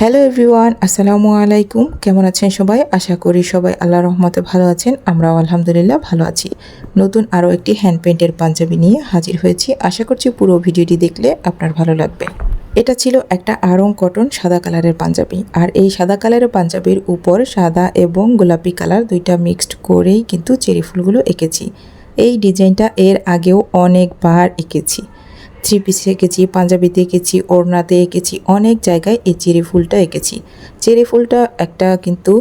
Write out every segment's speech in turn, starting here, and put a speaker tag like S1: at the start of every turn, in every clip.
S1: Hello everyone আসসালামু আলাইকুম কেমন আছেন সবাই? আশা করি সবাই আল্লাহ রহমতে ভালো আছেন। আমরাও আলহামদুলিল্লাহ ভালো আছি। নতুন আরও একটি হ্যান্ড পেন্টের পাঞ্জাবি নিয়ে হাজির হয়েছি। আশা করছি পুরো ভিডিওটি দেখলে আপনার ভালো লাগবে। এটা ছিল একটা আরং কটন সাদা কালারের পাঞ্জাবি। আর এই সাদা কালারের পাঞ্জাবির উপর সাদা এবং গোলাপি কালার দুইটা মিক্সড করেই কিন্তু চেরি ফুলগুলো এঁকেছি। এই ডিজাইনটা এর আগেও অনেকবার এঁকেছি। থ্রি পিস এঁকেছি পাঞ্জাবিতে এঁকেছি ওড়নাতে এঁকেছি অনেক জায়গায় এই চেরি ফুলটা এঁকেছি। চেরি ফুলটা একটা কিন্তু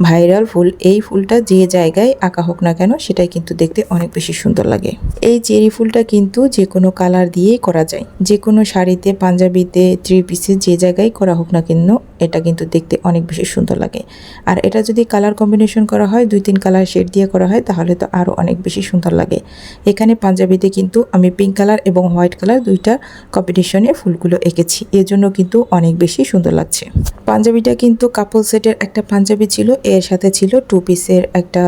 S1: ভাইরাল ফুল, এই ফুলটা যে জায়গায় আঁকা হোক না কেন সেটাই কিন্তু দেখতে অনেক বেশি সুন্দর লাগে। এই চেরি ফুলটা কিন্তু যে কোনো কালার দিয়েই করা যায়। যে কোনো শাড়িতে, পাঞ্জাবিতে থ্রি পিসে যে জায়গায় করা হোক না কেন, এটা কিন্তু দেখতে অনেক বেশি সুন্দর লাগে। আর এটা যদি কালার কম্বিনেশন করা হয়, দুই তিন কালার শেড দিয়ে করা হয়, তাহলে তো আরও অনেক বেশি সুন্দর লাগে। এখানে পাঞ্জাবিতে কিন্তু আমি পিঙ্ক কালার এবং হোয়াইট কালার দুইটা কম্বিনেশনে ফুলগুলো এঁকেছি। এর জন্য কিন্তু অনেক বেশি সুন্দর লাগছে। পাঞ্জাবিটা কিন্তু কাপল সেটের একটা পাঞ্জাবি ছিল এর সাথে ছিল টু পিসের একটা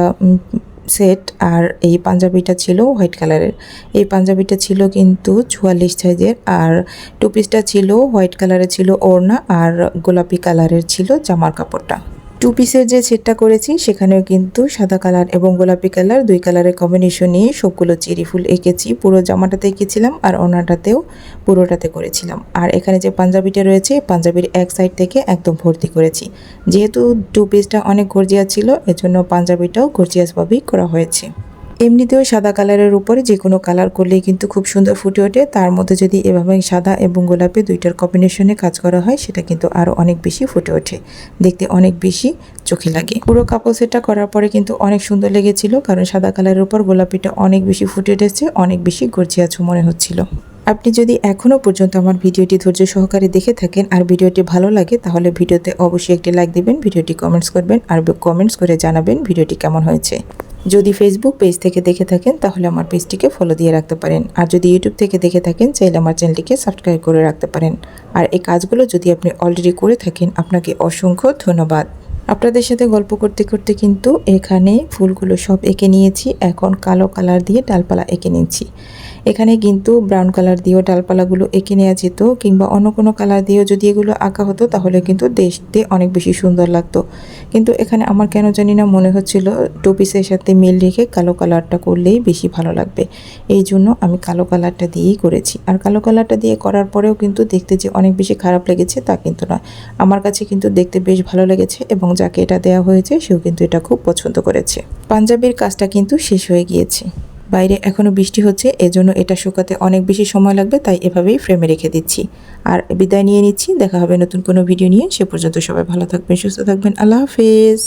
S1: সেট আর এই পাঞ্জাবিটা ছিল হোয়াইট কালারের এই পাঞ্জাবিটা ছিল কিন্তু চুয়াল্লিশ সাইজের আর টু পিসটা ছিল হোয়াইট কালারের ছিল ওড়না আর গোলাপি কালারের ছিল জামার কাপড়টা। টু পিসের যে সেটটা করেছি, সেখানেও কিন্তু সাদা কালার এবং গোলাপি কালার, দুই কালারের কম্বিনেশন নিয়ে সবগুলো চেরি ফুল এঁকেছি। পুরো জামাটাতে এঁকেছিলাম আর ওনাটাতেও পুরোটাতে করেছিলাম। আর এখানে যে পাঞ্জাবিটা রয়েছে, পাঞ্জাবির এক সাইড থেকে একদম ভর্তি করেছি। যেহেতু টু পিসটা অনেক গর্জিয়া ছিল, এজন্য পাঞ্জাবিটাও গর্জিয়াসভাবেই করা হয়েছে। এমনিতেও সাদা কালারের উপরে যে কোনো কালার করলেই কিন্তু খুব সুন্দর ফুটে ওঠে। তার মধ্যে যদি এভাবে সাদা এবং গোলাপি দুইটার কম্বিনেশনে কাজ করা হয়, সেটা কিন্তু আরও অনেক বেশি ফুটে ওঠে। দেখতে অনেক বেশি চোখে লাগে। পুরো কাপড় সেটটা করার পরে কিন্তু অনেক সুন্দর লেগেছিল, কারণ সাদা কালারের উপর গোলাপিটা অনেক বেশি ফুটে উঠেছে, অনেক বেশি গর্জিয়াছ মনে হচ্ছিল। আপনি যদি এখনও পর্যন্ত আমার ভিডিওটি ধৈর্য সহকারে দেখে থাকেন আর ভিডিওটি ভালো লাগে, তাহলে ভিডিওতে অবশ্যই একটি লাইক দিবেন, ভিডিওটি কমেন্টস করবেন আর কমেন্টস করে জানাবেন ভিডিওটি কেমন হয়েছে। যদি ফেসবুক পেজ থেকে দেখে থাকেন, তাহলে আমার পেজটিকে ফলো দিয়ে রাখতে পারেন। আর যদি ইউটিউব থেকে দেখে থাকেন, চাইলে আমার চ্যানেলটিকে সাবস্ক্রাইব করে রাখতে পারেন। আর এই কাজগুলো যদি আপনি অলরেডি করে থাকেন, আপনাকে অসংখ্য ধন্যবাদ। আপনাদের সাথে গল্প করতে করতে কিন্তু এখানে ফুলগুলো সব এঁকে নিয়েছি, এখন কালো কালার দিয়ে ডালপালা এঁকে নিয়েছি এখানে কিন্তু ব্রাউন কালার দিয়েও ডালপালাগুলো এঁকে নেওয়া যেত, কিংবা অন্য কোনো কালার দিয়েও যদি এগুলো আঁকা হতো, তাহলে কিন্তু দেখতে অনেক বেশি সুন্দর লাগতো। কিন্তু এখানে আমার কেন জানি না মনে হচ্ছিল টু পিসের সাথে মিল রেখে কালো কালারটা করলেই বেশি ভালো লাগবে। এই জন্য আমি কালো কালারটা দিয়েই করেছি। আর কালো কালারটা দিয়ে করার পরেও কিন্তু দেখতে যে অনেক বেশি খারাপ লেগেছে, তা কিন্তু নয়। আমার কাছে কিন্তু দেখতে বেশ ভালো লেগেছে, এবং যাকে এটা দেওয়া হয়েছে, সেও কিন্তু এটা খুব পছন্দ করেছে। পাঞ্জাবির কাজটা কিন্তু শেষ হয়ে গিয়েছে। বাইরে এখনও বৃষ্টি হচ্ছে, এজন্য এটা শুকাতে অনেক বেশি সময় লাগবে, তাই এভাবেই ফ্রেমে রেখে দিচ্ছি। আর বিদায় নিয়ে নিচ্ছি, দেখা হবে নতুন কোনো ভিডিও নিয়ে, সে পর্যন্ত সবাই ভালো থাকবেন, সুস্থ থাকবেন, আল্লাহ হাফেজ।